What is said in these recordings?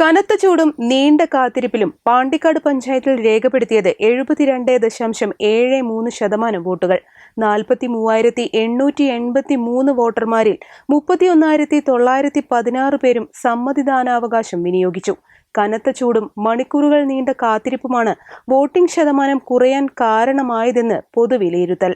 കനത്ത ചൂടും നീണ്ട കാത്തിരിപ്പിലും പാണ്ടിക്കാട് പഞ്ചായത്തിൽ രേഖപ്പെടുത്തിയത് എഴുപത്തിരണ്ട് ദശാംശം ഏഴ് മൂന്ന് ശതമാനം വോട്ടുകൾ. നാൽപ്പത്തി മൂവായിരത്തി എണ്ണൂറ്റി എൺപത്തി മൂന്ന് വോട്ടർമാരിൽ മുപ്പത്തി ഒന്നായിരത്തി തൊള്ളായിരത്തി പതിനാറ് പേരും സമ്മതിദാനാവകാശം വിനിയോഗിച്ചു. കനത്ത ചൂടും മണിക്കൂറുകൾ നീണ്ട കാത്തിരിപ്പുമാണ് വോട്ടിംഗ് ശതമാനം കുറയാൻ കാരണമായതെന്ന് പൊതുവിലയിരുത്തൽ.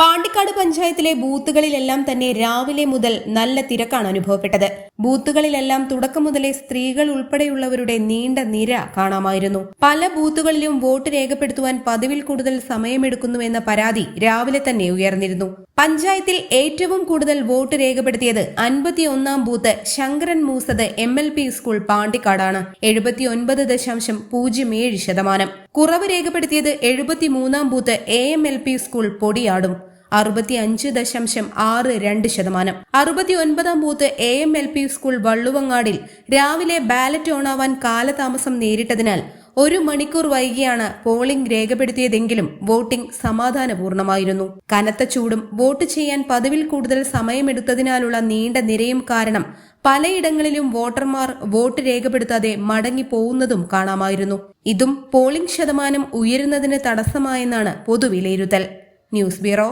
പാണ്ടിക്കാട് പഞ്ചായത്തിലെ ബൂത്തുകളിലെല്ലാം തന്നെ രാവിലെ മുതൽ നല്ല തിരക്കാണ് അനുഭവപ്പെട്ടത്. ബൂത്തുകളിലെല്ലാം തുടക്കം മുതലേ സ്ത്രീകൾ ഉൾപ്പെടെയുള്ളവരുടെ നീണ്ട നിര കാണാമായിരുന്നു. പല ബൂത്തുകളിലും വോട്ട് രേഖപ്പെടുത്തുവാൻ പതിവിൽ കൂടുതൽ സമയമെടുക്കുന്നുവെന്ന പരാതി രാവിലെ തന്നെ ഉയർന്നിരുന്നു. പഞ്ചായത്തിൽ ഏറ്റവും കൂടുതൽ വോട്ട് രേഖപ്പെടുത്തിയത് അൻപത്തിയൊന്നാം booth Sankaran Moosath M L P school പാണ്ടിക്കാടാണ്. എഴുപത്തിയൊൻപത് ദശാംശം പൂജ്യം ഏഴ് ശതമാനം. കുറവ് രേഖപ്പെടുത്തിയത് എഴുപത്തിമൂന്നാം booth A M L P school പൊടിയാടും. അറുപത്തി അഞ്ച് ദശാംശം ആറ് രണ്ട് ശതമാനം. അറുപത്തി ഒൻപതാം booth A M L P school വള്ളുവങ്ങാടിൽ രാവിലെ ബാലറ്റ് ഓണാവാൻ കാലതാമസം നേരിട്ടതിനാൽ ഒരു മണിക്കൂർ വൈകിയാണ് പോളിംഗ് രേഖപ്പെടുത്തിയതെങ്കിലും വോട്ടിംഗ് സമാധാനപൂർണമായിരുന്നു. കനത്ത ചൂടും വോട്ട് ചെയ്യാൻ പതിവിൽ കൂടുതൽ സമയമെടുത്തതിനാലുള്ള നീണ്ട നിരയും കാരണം പലയിടങ്ങളിലും വോട്ടർമാർ വോട്ട് രേഖപ്പെടുത്താതെ മടങ്ങി പോകുന്നതും കാണാമായിരുന്നു. ഇതും പോളിംഗ് ശതമാനം ഉയരുന്നതിന് തടസ്സമായെന്നാണ് പൊതുവിലയിരുത്തൽ. News bureau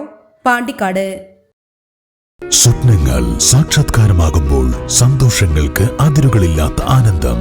Pandikkad. സ്വപ്നങ്ങൾ സാക്ഷാത്കാരമാകുമ്പോൾ സന്തോഷങ്ങൾക്ക് അതിരുകളില്ലാത്ത ആനന്ദം.